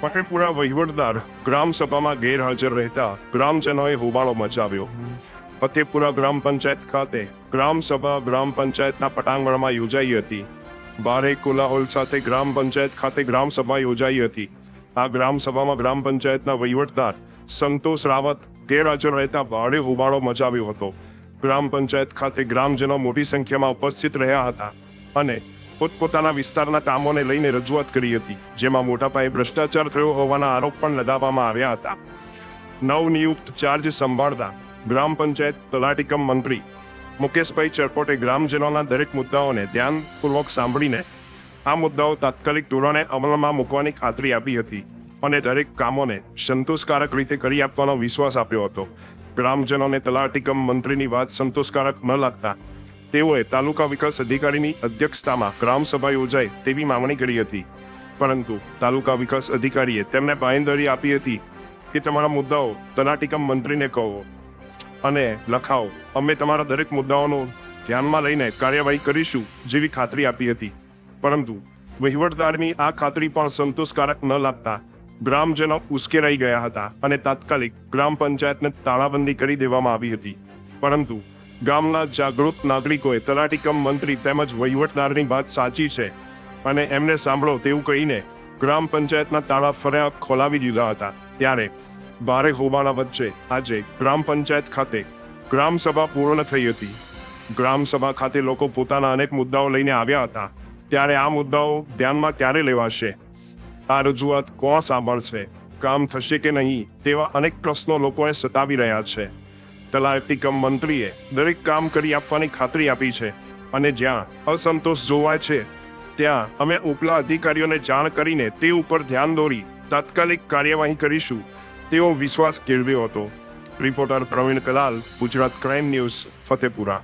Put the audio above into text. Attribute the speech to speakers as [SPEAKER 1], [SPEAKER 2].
[SPEAKER 1] ફતેપુરા વહીવટદાર ગ્રામ સભામાં ગેરહાજર રહેતા ગ્રામજનોએ હોબાળો મચાવ્યો. ફતેપુરા ગ્રામ પંચાયત ખાતે ગ્રામ સભા ગ્રામ પંચાયતના પટાંગણમાં યોજાઈ હતી. ભારે કોલાહોલ સાથે ગ્રામ પંચાયત ખાતે ગ્રામ સભા યોજાઈ હતી. આ ગ્રામ સભામાં ગ્રામ પંચાયતના વહીવટદાર સંતોષ રાવત ગેરહાજર રહેતા ભારે હોબાળો મચાવ્યો હતો. ગ્રામ પંચાયત ખાતે ગ્રામજનો મોટી સંખ્યામાં ઉપસ્થિત રહ્યા હતા અને પોતપોતાના વિસ્તારના કામોને લઈને રજૂઆત કરી હતી, જેમાં મોટા પાયે ભ્રષ્ટાચાર થયો હોવાના આરોપ પણ લગાવવામાં આવ્યા હતા. નવનિયુક્ત ચાર્જ સંભાળતા ગ્રામ પંચાયત તલાટીકમ મંત્રી મુકેશભાઈ ચરપોટે ગ્રામજનોના દરેક મુદ્દાઓને ધ્યાનપૂર્વક સાંભળીને આ મુદ્દાઓ તાત્કાલિક ધોરણે અમલમાં મૂકવાની ખાતરી આપી હતી અને દરેક કામોને સંતોષકારક રીતે કરી આપવાનો વિશ્વાસ આપ્યો હતો. ગ્રામજનોને તલાટીકમ મંત્રીની વાત સંતોષકારક ન લાગતા તેઓએ તાલુકા વિકાસ અધિકારીની અધ્યક્ષતામાં ગ્રામસભા યોજાય તેવી માંગણી કરી હતી. પરંતુ તાલુકા વિકાસ અધિકારીએ તેમને બાંયધરી આપી હતી કે તમારા મુદ્દાઓ તલાટીકમ મંત્રીને કહો અને લખાવો અમે તમારા દરેક મુદ્દાઓનો ધ્યાનમાં લઈને કાર્યવાહી કરીશું જેવી ખાતરી આપી હતી. પરંતુ વહીવટદારની આ ખાતરી પણ સંતોષકારક ન લાગતા ગ્રામજનો ઉશ્કેરાઈ ગયા હતા અને તાત્કાલિક ગ્રામ પંચાયતને તાળાબંધી કરી દેવામાં આવી હતી. પરંતુ ગામના જાગૃત નાગરિકોએ તલાટીકમ મંત્રી તેમજ વહીવટદારની વાત સાચી છે અને એમને સાંભળો તેવું કહીને ગ્રામ પંચાયતના તાળા ફર્યા ખોલાવી દીધા હતા. ત્યારે ભારે હોબાળા વચ્ચે આજે ગ્રામ પંચાયત ખાતે ગ્રામ સભા પૂર્ણ થઈ હતી. ગ્રામ સભા ખાતે લોકો પોતાના અનેક મુદ્દાઓ લઈને આવ્યા હતા. ત્યારે આ મુદ્દાઓ ધ્યાનમાં ક્યારે લેવાશે? આ રજૂઆત કોણ સાંભળશે? કામ થશે કે નહીં તેવા અનેક પ્રશ્નો લોકોએ સતાવી રહ્યા છે. તલાટીકમ મંત્રીએ દરેક કામ કરી આપવાની ખાતરી આપી છે અને જ્યાં અસંતોષ જોવાય છે, ત્યાં અમે ઉપલા અધિકારીઓને જાણ કરીને તે ઉપર ધ્યાન દોરી તાત્કાલિક કાર્યવાહી કરીશું તેવો વિશ્વાસ કેળવ્યો હતો. Reporter Pravin Kalal, Gujarat crime news, Fatepura.